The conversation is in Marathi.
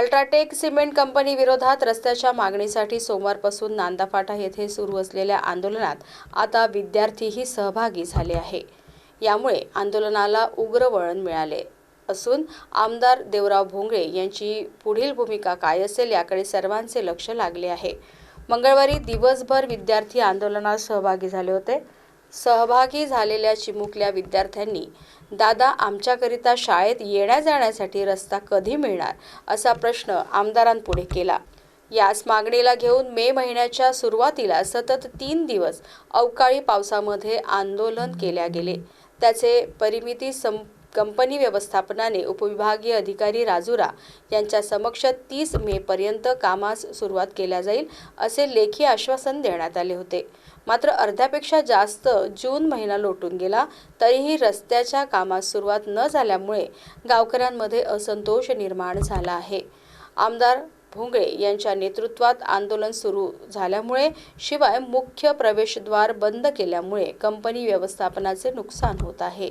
अल्ट्राटेक सिमेंट कंपनी विरोधात रस्त्याच्या मागणीसाठी सोमवारपासून नांदाफाटा येथे सुरू असलेल्या आंदोलनात आता विद्यार्थीही सहभागी झाले आहे. यामुळे आंदोलनाला उग्र वळण मिळाले असून आमदार देवराव भोंगळे यांची पुढील भूमिका काय असेल याकडे सर्वांचे लक्ष लागले आहे. मंगळवारी दिवसभर विद्यार्थी आंदोलनात सहभागी झाले होते. सहभागी झालेल्या चिमुकल्या विद्यार्थ्यांनी दादा आमच्याकरिता शाळेत येण्या जाण्यासाठी रस्ता कधी मिळणार? असा प्रश्न आमदारांपुढे केला. याच मागणीला घेऊन मे महिन्याच्या सुरुवातीला सतत तीन दिवस अवकाळी पावसामध्ये आंदोलन केल्या गेले. त्याचे परिमिती संप कंपनी व्यवस्थापनाने उपविभागीय अधिकारी राजुरा यांच्या समक्ष तीस मेपर्यंत कामास सुरुवात केल्या जाईल असे लेखी आश्वासन देण्यात आले होते. मात्र अर्ध्यापेक्षा जास्त जून महिना लोटून गेला तरीही रस्त्याच्या कामास सुरुवात न झाल्यामुळे गावकऱ्यांमध्ये असंतोष निर्माण झाला आहे. आमदार भोंगळे यांच्या नेतृत्वात आंदोलन सुरू झाल्यामुळे शिवाय मुख्य प्रवेशद्वार बंद केल्यामुळे कंपनी व्यवस्थापनाचे नुकसान होत आहे.